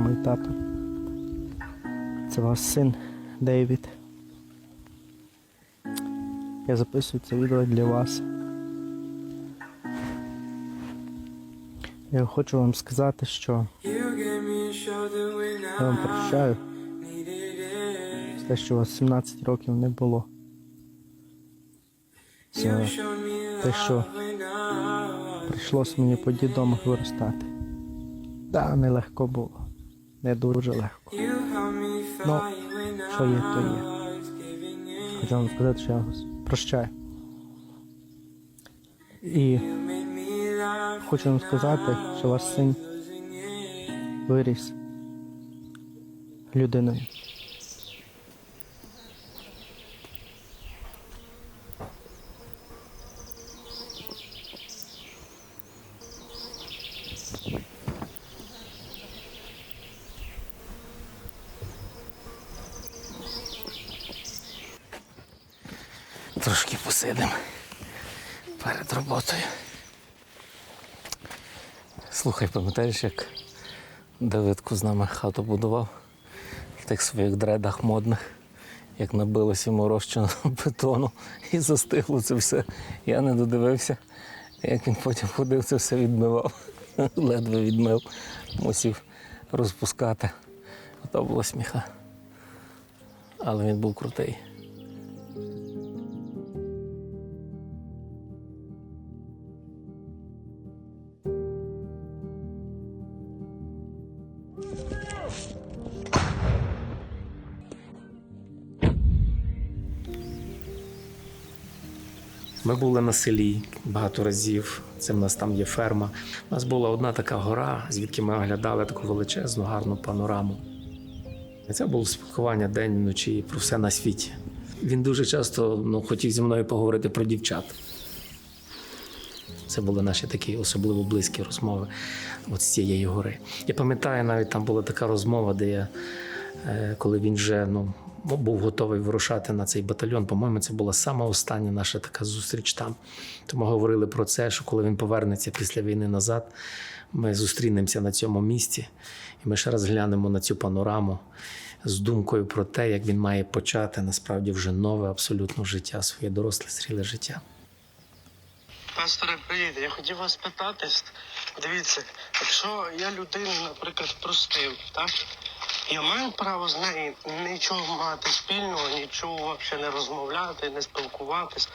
мама і тато. Це ваш син Дейвід. Я записую це відео для вас. Я хочу вам сказати, що я вам прощаю те, що у вас 17 років не було. Це те, що прийшлось мені по дідомах виростати. Да, нелегко було. Не дуже легко. Ну, що є, то є. Хочу вам сказати, що я вас прощаю. І хочу вам сказати, що ваш син виріс людиною. Трошки посидимо перед роботою. Слухай, пам'ятаєш, як Давидку з нами хату будував в тих своїх дредах модних, як набилося йому розчину бетону і застигло це все. Я не додивився, як він потім ходив, це все відмивав. Ледве відмив, мусів розпускати. То було сміха. Але він був крутий. Ми були на селі багато разів. Це в нас там є ферма. У нас була одна така гора, звідки ми оглядали таку величезну, гарну панораму. Це було спілкування день вночі про все на світі. Він дуже часто ну, хотів зі мною поговорити про дівчат. Це були наші такі особливо близькі розмови от з цієї гори. Я пам'ятаю, навіть там була така розмова, де я, коли він вже ну, був готовий вирушати на цей батальйон. По-моєму, це була сама остання наша така зустріч там. Тому говорили про це, що коли він повернеться після війни назад, ми зустрінемося на цьому місці, і ми ще раз глянемо на цю панораму з думкою про те, як він має почати насправді вже нове абсолютно життя, своє доросле зріле життя. Пасторе, привіт. Я хотів вас питати. Дивіться, якщо я людину, наприклад, простив, так? Я маю право з нею нічого мати спільного, нічого взагалі не розмовляти, не спілкуватись.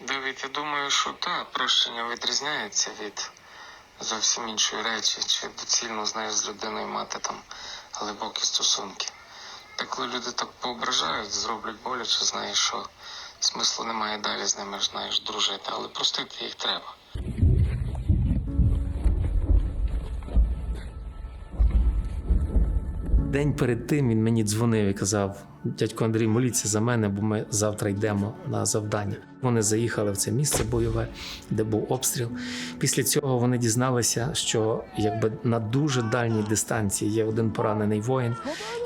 Давид, я думаю, що так, прощення відрізняється від зовсім іншої речі, чи доцільно знаєш з людиною мати там глибокі стосунки. Та коли люди так поображають, зроблять боляче, знаєш, що смислу немає далі з ними знаєш, дружити, але простити їх треба. День перед тим він мені дзвонив і казав: дядько Андрій, моліться за мене, бо ми завтра йдемо на завдання. Вони заїхали в це місце бойове, де був обстріл. Після цього вони дізналися, що якби на дуже дальній дистанції є один поранений воїн,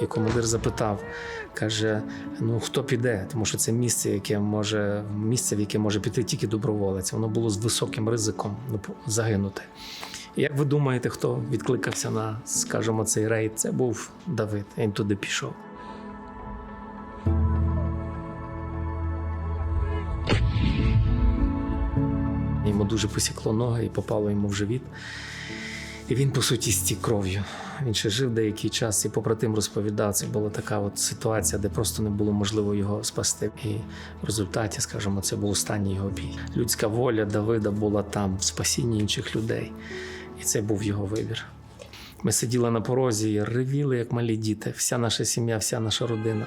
і командир запитав, каже: Ну хто піде? Тому що це місце, яке може місце, в яке може піти тільки доброволець. Воно було з високим ризиком ну, загинути. Як ви думаєте, хто відкликався на, скажімо, цей рейд? Це був Давид. Він туди пішов. Йому дуже посікло ноги і попало йому в живіт. І він, по суті, стік кров'ю. Він ще жив деякий час, і побратим розповідав, це була така от ситуація, де просто не було можливо його спасти. І в результаті, скажімо, це був останній його бій. Людська воля Давида була там, в спасінні інших людей. І це був його вибір. Ми сиділи на порозі і ревіли, як малі діти, вся наша сім'я, вся наша родина.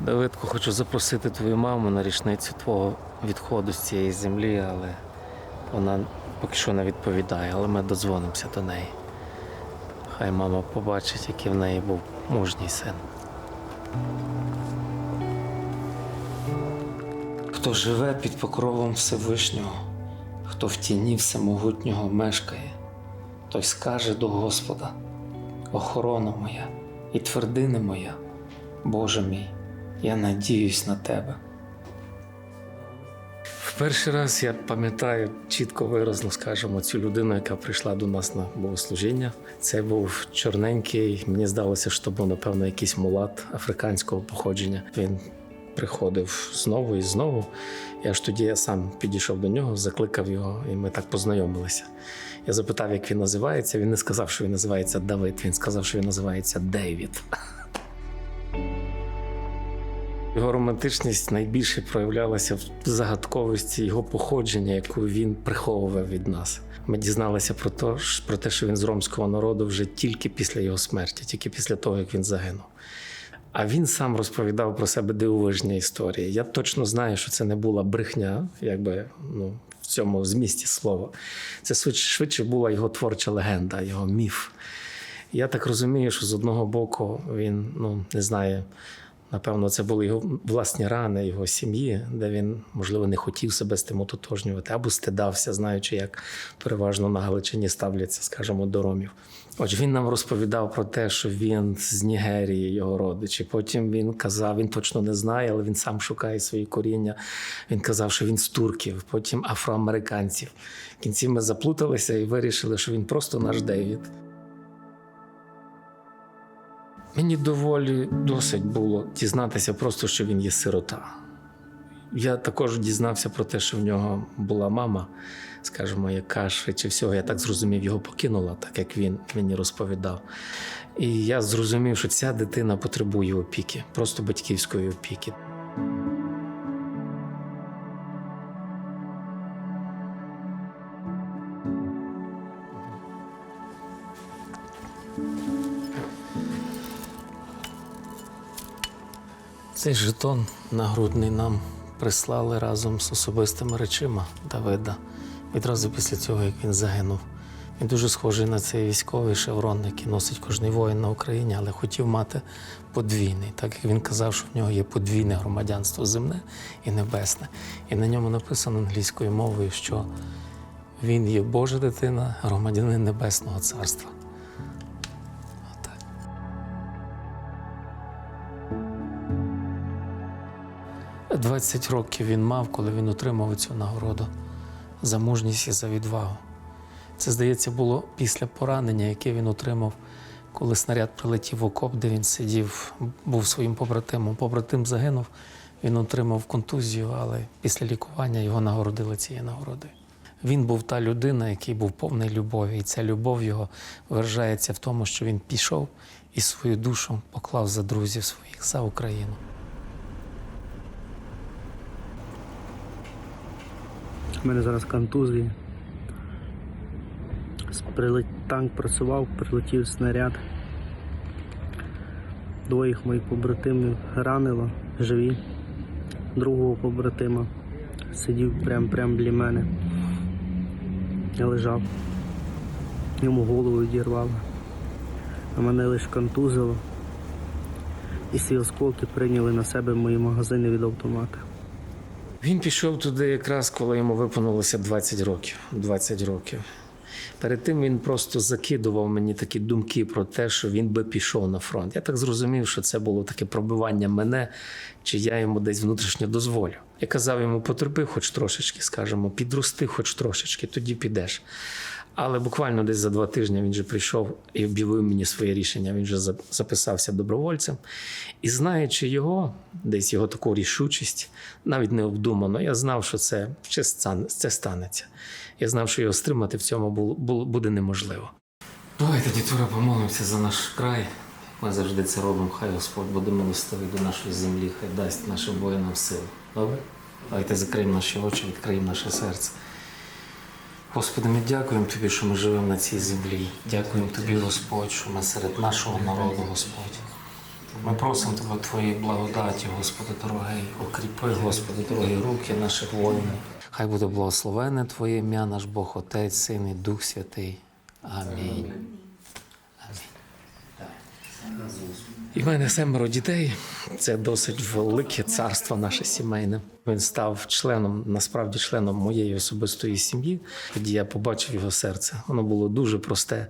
Давидко, хочу запросити твою маму на річницю твого відходу з цієї землі, але вона поки що не відповідає, але ми додзвонимося до неї. Хай мама побачить, який в неї був мужній син. Хто живе під покровом Всевишнього, хто в тіні всемогутнього мешкає, той скаже до Господа: Охорона моя і твердине моя, Боже мій, я надіюсь на тебе. В перший раз я пам'ятаю чітко виразно, скажімо, цю людину, яка прийшла до нас на богослужіння. Це був чорненький. Мені здалося, що був, напевно, якийсь мулат африканського походження. Він приходив знову і знову. І аж тоді я сам підійшов до нього, закликав його, і ми так познайомилися. Я запитав, як він називається. Він не сказав, що він називається Давид. Він сказав, що він називається Дейвід. Його романтичність найбільше проявлялася в загадковості його походження, яку він приховував від нас. Ми дізналися про те, про те, що він з ромського народу вже тільки після його смерті, тільки після того, як він загинув. А він сам розповідав про себе дивовижні історії. Я точно знаю, що це не була брехня, якби ну, в цьому змісті слова. Це швидше, була його творча легенда, його міф. Я так розумію, що з одного боку він ну, не знає. Напевно, це були його власні рани його сім'ї, де він, можливо, не хотів себе з тим ототожнювати або стидався, знаючи, як переважно на Галичині ставляться, скажімо, до ромів. Отже, він нам розповідав про те, що він з Нігерії, його родичі. Потім він казав, він точно не знає, але він сам шукає свої коріння. Він казав, що він з турків, потім афроамериканців. В кінці ми заплуталися і вирішили, що він просто наш Девід. Мені доволі досить було дізнатися просто, що він є сирота. Я також дізнався про те, що в нього була мама, скажімо, яка швидше всього, я так зрозумів, його покинула, так як він мені розповідав. І я зрозумів, що ця дитина потребує опіки, просто батьківської опіки. Цей жетон нагрудний нам прислали разом з особистими речима Давида відразу після цього, як він загинув. Він дуже схожий на цей військовий шеврон, який носить кожний воїн на Україні, але хотів мати подвійний, так як він казав, що в нього є подвійне громадянство земне і небесне. І на ньому написано англійською мовою, що він є Божа дитина, громадянин Небесного Царства. 20 років він мав, коли він отримав цю нагороду за мужність і за відвагу. Це, здається, було після поранення, яке він отримав, коли снаряд прилетів в окоп, де він сидів, був своїм побратимом. Побратим загинув, він отримав контузію, але після лікування його нагородили цією нагородою. Він був та людина, який був повний любові, і ця любов його виражається в тому, що він пішов і свою душу поклав за друзів своїх за Україну. У мене зараз контузії. Танк працював, прилетів снаряд. Двоїх моїх побратимів ранило, живі. Другого побратима сидів прямо прям біля мене. Я лежав. Йому голову відірвало. А мене лише контузило. І ці осколки прийняли на себе мої магазини від автомата. Він пішов туди якраз, коли йому виповнилося 20 років. 20 років. Перед тим він просто закидував мені такі думки про те, що він би пішов на фронт. Я так зрозумів, що це було таке пробивання мене, чи я йому десь внутрішньо дозволю. Я казав йому, потерпи хоч трошечки, скажімо, підрости хоч трошечки, тоді підеш. Але буквально десь за два тижні він вже прийшов і об'явив мені своє рішення. Він вже записався добровольцем. І знаючи його, десь його таку рішучість, навіть не обдумано, я знав, що це, це станеться. Я знав, що його стримати в цьому бу- бу- буде неможливо. Давайте, дітура, помолимося за наш край Ми завжди це робимо. Хай Господь буде милостивий до нашої землі, хай дасть нашим воїнам сили. Добре? Давайте закриємо наші очі, відкриємо наше серце. Господи, ми дякуємо Тобі, що ми живемо на цій землі. Дякуємо Тобі, Господь, що ми серед нашого народу, Господь. Ми просимо Тебе Твоєї благодаті, Господи, дорогий, окріпи, Господи, дорогі руки наших воїнів. Хай буде благословене Твоє ім'я, наш Бог, Отець, Син і Дух Святий. Амінь. І в мене семеро дітей. Це досить велике царство наше сімейне. Він став членом, насправді членом моєї особистої сім'ї. Тоді я побачив його серце. Воно було дуже просте.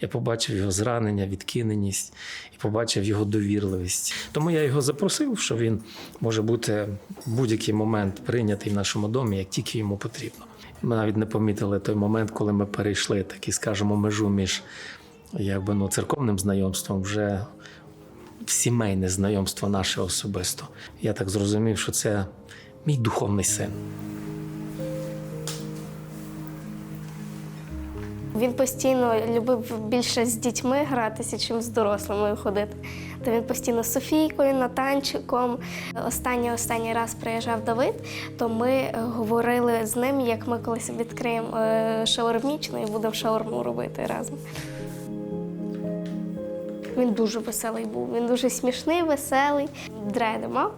Я побачив його зранення, відкиненість і побачив його довірливість. Тому я його запросив, що він може бути в будь-який момент прийнятий в нашому домі, як тільки йому потрібно. Ми навіть не помітили той момент, коли ми перейшли такі, скажімо, межу між якби ну, церковним знайомством вже сімейне знайомство наше особисто. Я так зрозумів, що це мій духовний син. Він постійно любив більше з дітьми гратися, чим з дорослими ходити. То він постійно з Софійкою, Натанчиком. Останній останній раз приїжджав Давид, то ми говорили з ним, як ми колись відкриємо е, шаурмічну і будемо шаурму робити разом. Він дуже веселий був. Він дуже смішний, веселий, дреди мав.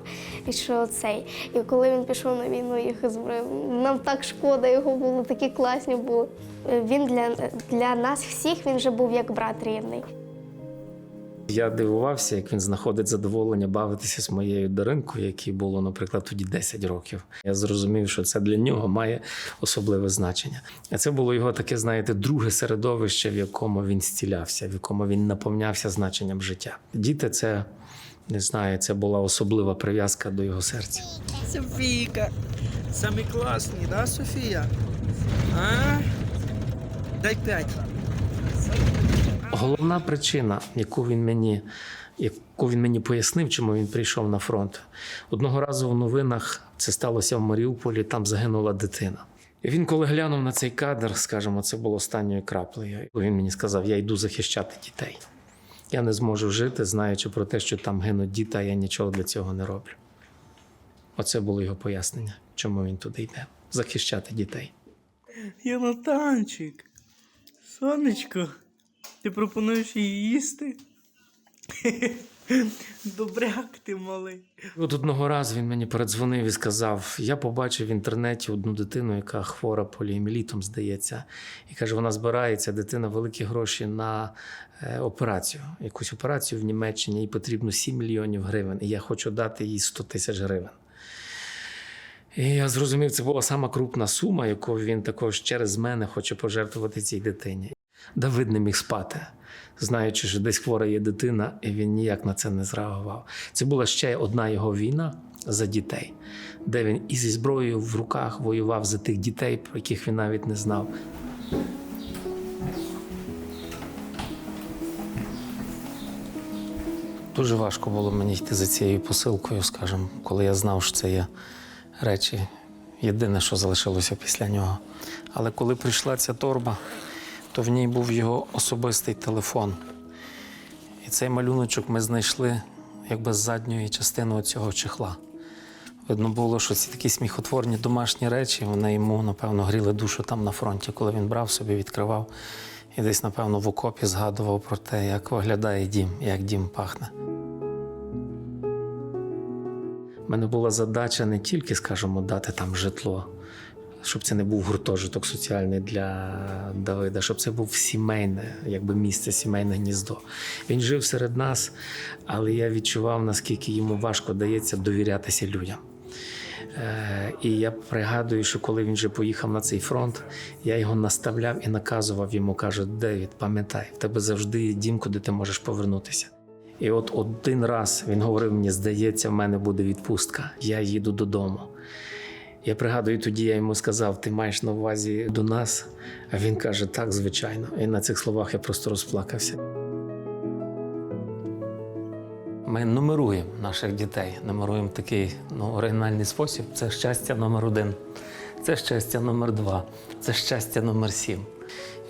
І що цей. І коли він пішов на війну, їх збрив. Нам так шкода його було, такі класні були. Він для, для нас всіх він вже був як брат рідний. Я дивувався, як він знаходить задоволення бавитися з моєю Даринкою, якій було, наприклад, тоді 10 років. Я зрозумів, що це для нього має особливе значення. А це було його таке, знаєте, друге середовище, в якому він зцілявся, в якому він наповнявся значенням життя. Діти, це не знаю, це була особлива прив'язка до його серця. Софійка. Самі класні, да, Софія? А? Дай п'ять. Головна причина, яку він мені, яку він мені пояснив, чому він прийшов на фронт. Одного разу в новинах це сталося в Маріуполі, там загинула дитина. І він, коли глянув на цей кадр, скажімо, це було останньою краплею. Він мені сказав: я йду захищати дітей. Я не зможу жити, знаючи про те, що там гинуть діти, а я нічого для цього не роблю. Оце було його пояснення, чому він туди йде захищати дітей. Єнатанчик. Сонечко, ти пропонуєш її їсти? Добряк ти малий. От одного разу він мені передзвонив і сказав: я побачив в інтернеті одну дитину, яка хвора поліемілітом, здається, і каже: вона збирається дитина великі гроші на е, операцію. Якусь операцію в Німеччині їй потрібно 7 мільйонів гривень, і я хочу дати їй 100 тисяч гривень. І я зрозумів, це була сама крупна сума, яку він також через мене хоче пожертвувати цій дитині. Давид не міг спати, знаючи, що десь хвора є дитина, і він ніяк на це не зреагував. Це була ще одна його війна за дітей, де він і зі зброєю в руках воював за тих дітей, про яких він навіть не знав. Дуже важко було мені йти за цією посилкою, скажімо, коли я знав, що це є речі, єдине, що залишилося після нього. Але коли прийшла ця торба, то в ній був його особистий телефон. І цей малюночок ми знайшли якби з задньої частини цього чехла. Видно було, що ці такі сміхотворні домашні речі, вони йому, напевно, гріли душу там на фронті, коли він брав собі, відкривав і десь, напевно, в окопі згадував про те, як виглядає дім, як дім пахне. У мене була задача не тільки, скажімо, дати там житло, щоб це не був гуртожиток соціальний для Давида, щоб це був сімейне, якби місце, сімейне гніздо. Він жив серед нас, але я відчував, наскільки йому важко дається довірятися людям. Е, І я пригадую, що коли він вже поїхав на цей фронт, я його наставляв і наказував йому, кажу, Девід, пам'ятай, в тебе завжди є дім, куди ти можеш повернутися. І от один раз він говорив мені, здається, в мене буде відпустка, я їду додому. Я пригадую, тоді я йому сказав: ти маєш на увазі до нас? А він каже, так, звичайно. І на цих словах я просто розплакався. Ми нумеруємо наших дітей, нумеруємо такий ну, оригінальний спосіб. Це щастя номер один, це щастя номер два, це щастя номер сім.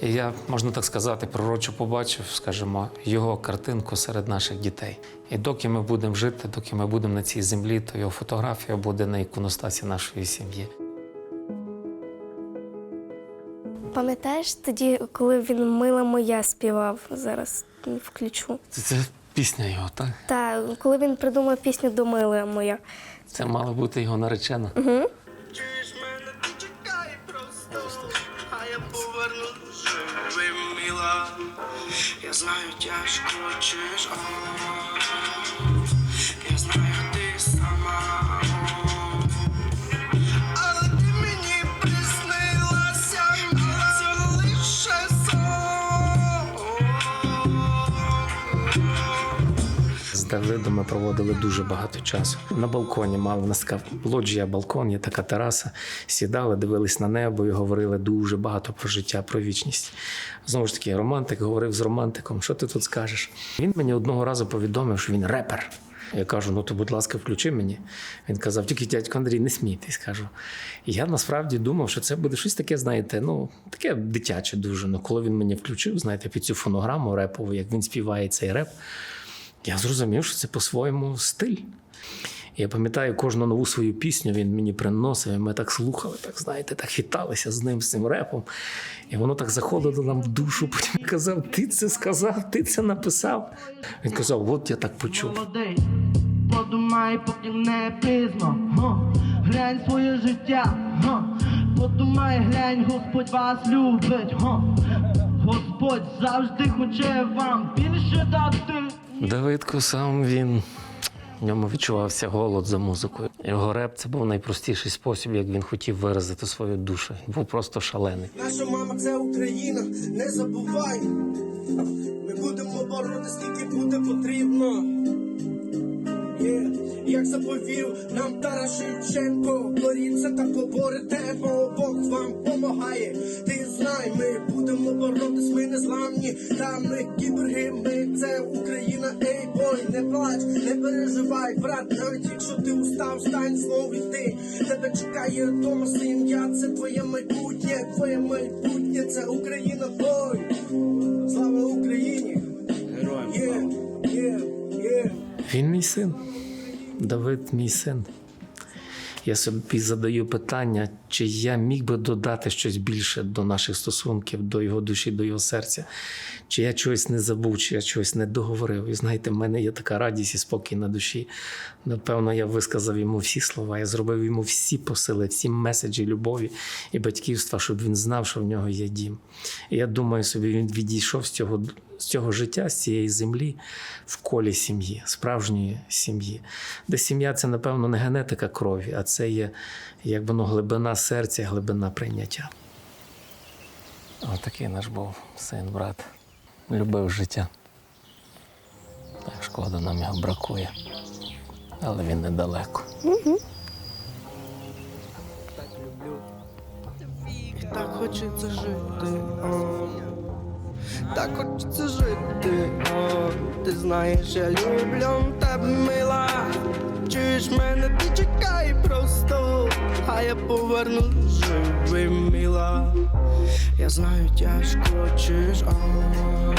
І я, можна так сказати, пророчо побачив, скажімо, його картинку серед наших дітей. І доки ми будемо жити, доки ми будемо на цій землі, то його фотографія буде на іконостасі нашої сім'ї. Пам'ятаєш тоді, коли він мила моя співав? Зараз включу. Це, це пісня його, так? Та коли він придумав пісню до мила моя. Це мала бути його наречена. Чуєш знаю, тяжко а я знаю, Ми проводили дуже багато часу. На балконі мали нас така лоджія, балкон, є така тераса. Сідали, дивились на небо і говорили дуже багато про життя, про вічність. Знову ж таки, романтик говорив з романтиком. Що ти тут скажеш? Він мені одного разу повідомив, що він репер. Я кажу: ну то, будь ласка, включи мені. Він казав, тільки дядько Андрій, не смійтесь. Кажу. Я насправді думав, що це буде щось таке, знаєте, ну таке дитяче дуже. Ну, коли він мені включив, знаєте, під цю фонограму репову, як він співає цей реп. Я зрозумів, що це по-своєму стиль. Я пам'ятаю кожну нову свою пісню він мені приносив, і ми так слухали, так знаєте, так хиталися з ним, з цим репом. І воно так заходило нам в душу. Потім казав: Ти це сказав, ти це написав. Він казав, от я так почув. Молодий, подумай, поки не пізно. Глянь своє життя. Подумай, глянь, Господь вас любить. Господь завжди хоче вам більше дати. Давидко сам він. В ньому відчувався голод за музикою. Його реп це був найпростіший спосіб, як він хотів виразити свою душу. Був просто шалений. Наша мама це Україна, не забувай. Ми будемо боротися, скільки буде потрібно. Є, Як заповів нам Тарас Шевченко, боріться та поборете, бо Бог вам помагає. Ти знай, ми будемо боротись, ми не зламні, та ми кіберги, ми це Україна, ей бой, не плач, не переживай, брат, навіть якщо ти устав, стань знову йди. Тебе чекає дома сім'я, це твоє майбутнє, твоє майбутнє, це Україна, бой. Слава Україні! Героям! Є, є, є. Він мій син. Давид мій син. Я собі задаю питання, чи я міг би додати щось більше до наших стосунків, до його душі, до його серця, чи я чогось не забув, чи я чогось не договорив. І знаєте, в мене є така радість і спокій на душі. Напевно, я висказав йому всі слова, я зробив йому всі посили, всі меседжі любові і батьківства, щоб він знав, що в нього є дім. І я думаю собі, він відійшов з цього, з цього життя, з цієї землі в колі сім'ї, справжньої сім'ї. Де сім'я це, напевно, не генетика крові, а це є як воно глибина серця, глибина прийняття. Отакий наш був син, брат. Любив життя. Так шкода, нам його бракує. Але він недалеко. Так люблю, так хочеться жити, о. так хочеться жити, о. ти знаєш, я люблю тебе, мила. Чуєш мене, чекай просто, а я поверну живим, мила. Я знаю, тяжко чуєш, о.